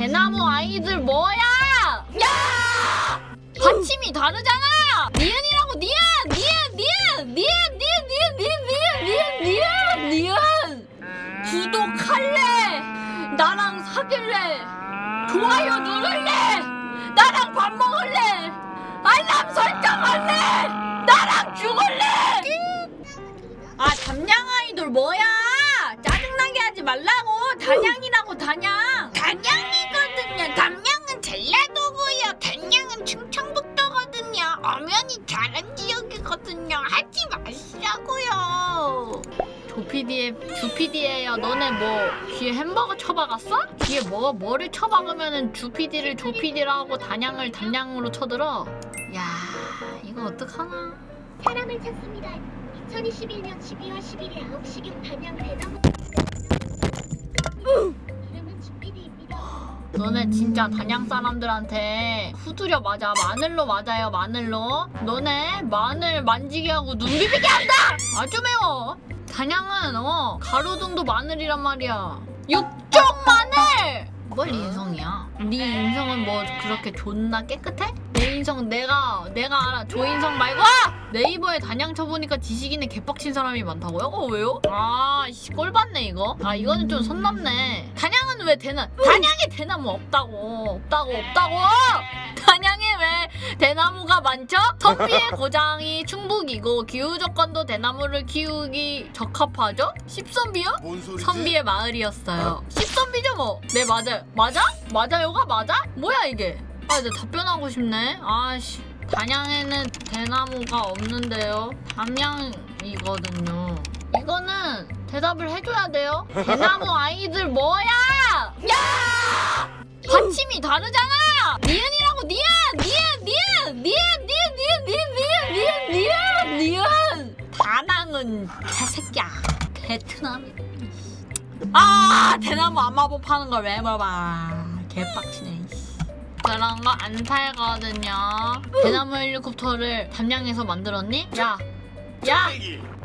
대나무 아이들 뭐야? 야! 받침이 다르잖아. 니은이라고 니은, 니은, 니은, 니은, 니은, 니은, 니은, 니은, 니은, 니은. 구독할래? 나랑 사귈래? 좋아요 누를래? 나랑 밥 먹을래? 알람 설정할래? 나랑 죽을래? 아 담양 아이돌 뭐야? 짜증나게 하지 말라고 단양이라고 단양 단양 주피디예요. 너네 뭐 귀에 햄버거 쳐박았어? 귀에 뭐 뭐를 쳐박으면은 주피디를 조피디라고 단양을 단양으로 쳐들어? 야 이거 어떡하나? 사람을 찾습니다. 2021년 12월 11일 9시경 단양 대나무. 이름은 주피디입니다. 너네 진짜 단양 사람들한테 후두려 맞아. 마늘로 맞아요 마늘로. 너네 마늘 만지게 하고 눈 비비게 한다! 아주 매워 단양은 어 가로등도 마늘이란 말이야. 육종 마늘! 뭘 인성이야? 네 인성은 뭐 그렇게 존나 깨끗해? 내 인성 내가 내가 알아. 조인성 말고. 네이버에 단양 쳐보니까 지식인에 개빡친 사람이 많다고요? 어 왜요? 아씨 꼴받네 이거. 아 이거는 좀 선 넘네. 단양은 왜 대나? 단양에 대나무 없다고. 없다고 없다고! 단양에 왜 많죠? 선비의 고장이 충북이고 기후 조건도 대나무를 키우기 적합하죠? 십선비요? 뭔 소리지? 선비의 마을이었어요. 십선비죠 뭐? 네 맞아요. 맞아? 맞아요가 맞아? 뭐야 이게? 아 이제 답변하고 싶네. 아씨 단양에는 대나무가 없는데요. 담양이거든요. 이거는 대답을 해줘야 돼요. 대나무 아이들 뭐야? 야! 받침이 다르잖아. 니은이라고 니은, 니은, 니은, 니은, 니은, 니은, 니은, 니은, 니은, 니은. 다낭은 개새끼야. 베트남이. 아 대나무 안마법 파는 걸 왜 물어봐 개빡치네. 그런 거 안 팔거든요 대나무 헬리콥터를 담양에서 만들었니? 야 야!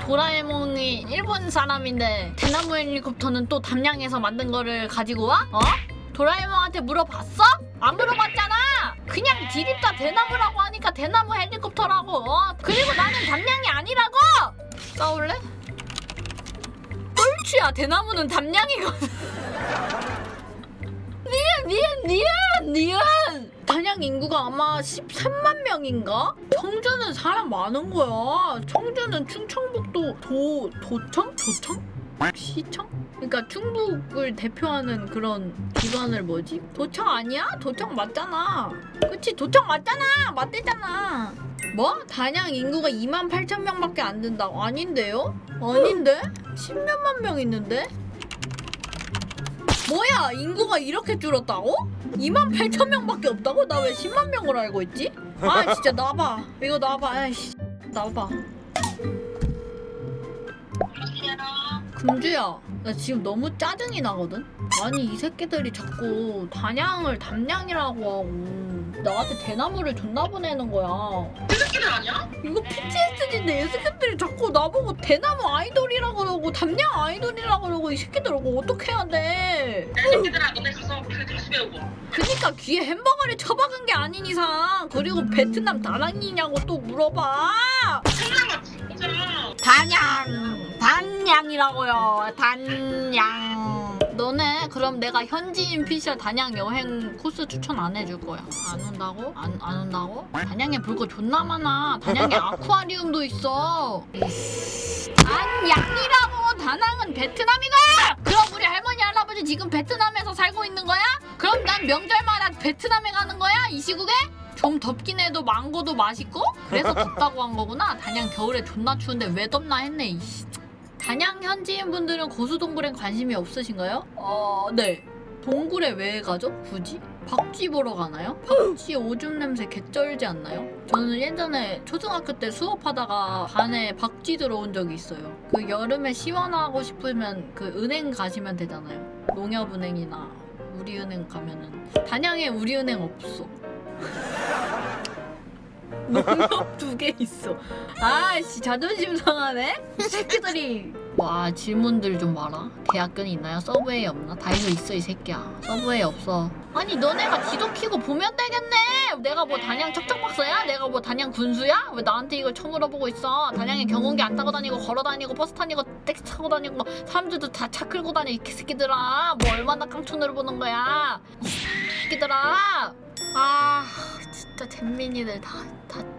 도라에몽이 일본 사람인데 대나무 헬리콥터는 또 담양에서 만든 거를 가지고 와? 어? 도라에몽한테 물어봤어? 안 물어봤잖아 그냥 디립다 대나무라고 하니까 대나무 헬리콥터라고 어? 그리고 나는 담양이 아니라고 싸울래? 똘추야 대나무는 담양이거든 니은 니은 니은 니은 단양 인구가 아마 13만 명인가? 청주는 사람 많은 거야 청주는 충청북도 도 도청? 도청? 시청? 그러니까 충북을 대표하는 그런 기관을 뭐지? 도청 아니야? 도청 맞잖아 그치 도청 맞잖아 맞대잖아 뭐? 단양 인구가 2만 8천 명밖에 안 된다고? 아닌데요? 아닌데? 10몇만 명 있는데? 뭐야 인구가 이렇게 줄었다고? 2만 8천 명밖에 없다고? 나 왜 10만 명으로 알고 있지? 아 진짜 나봐 이거 나봐 아이씨 나봐 금주야 나 지금 너무 짜증이 나거든? 아니 이 새끼들이 자꾸 단양을 담양이라고 하고 나한테 대나무를 존나 보내는 거야 새끼들 아니야? 이거 PTSD인데 이 새끼들이 자꾸 나보고 대나무 아이돌이라 그러고 담양 아이돌이라 그러고 이 새끼들 이거 어떻게 해야 돼? 야 새끼들아 너네 가서 그 다시 배우고 그니까 귀에 햄버거를 쳐박은 게 아닌 이상 그리고 베트남 다낭이냐고 또 물어봐 장난아 진짜 단양 단양이라고요 단양 너네 그럼 내가 현지인 피셜 단양 여행 코스 추천 안 해줄 거야 안 온다고? 안, 안 온다고? 단양에 볼 거 존나 많아 단양에 아쿠아리움도 있어 단양이라고 다낭은 베트남이가 그럼 우리 할머니 할아버지 지금 베트남에서 살고 있는 거야? 그럼 난 명절마다 베트남에 가는 거야? 이 시국에? 좀 덥긴 해도 망고도 맛있고 그래서 덥다고 한 거구나 단양 겨울에 존나 추운데 왜 덥나 했네 이씨. 단양 현지인 분들은 고수동굴엔 관심이 없으신가요? 어, 네. 동굴에 왜 가죠? 굳이? 박쥐 보러 가나요? 박쥐 오줌 냄새 개쩔지 않나요? 저는 예전에 초등학교 때 수업하다가 반에 박쥐 들어온 적이 있어요. 그 여름에 시원하고 싶으면 그 은행 가시면 되잖아요. 농협은행이나 우리은행 가면은 단양에 우리은행 없어. 농협 두 개 있어. 아씨 자존심 상하네. 이 새끼들이 와 질문들 좀 봐라 대학교는 있나요? 서브웨이 없나? 다이소 있어 이 새끼야 서브웨이 없어 아니 너네가 키고 보면 되겠네 내가 뭐 단양 척척박사야? 내가 뭐 단양 군수야? 왜 나한테 이걸 처물어보고 있어 단양에 경운기 안 타고 다니고 걸어 다니고 버스 타니고 택시 타고 다니고 사람들도 다 차 끌고 다녀 이 새끼들아 뭐 얼마나 깡촌으로 보는 거야 이 새끼들아 아 진짜 잼민이들 다, 다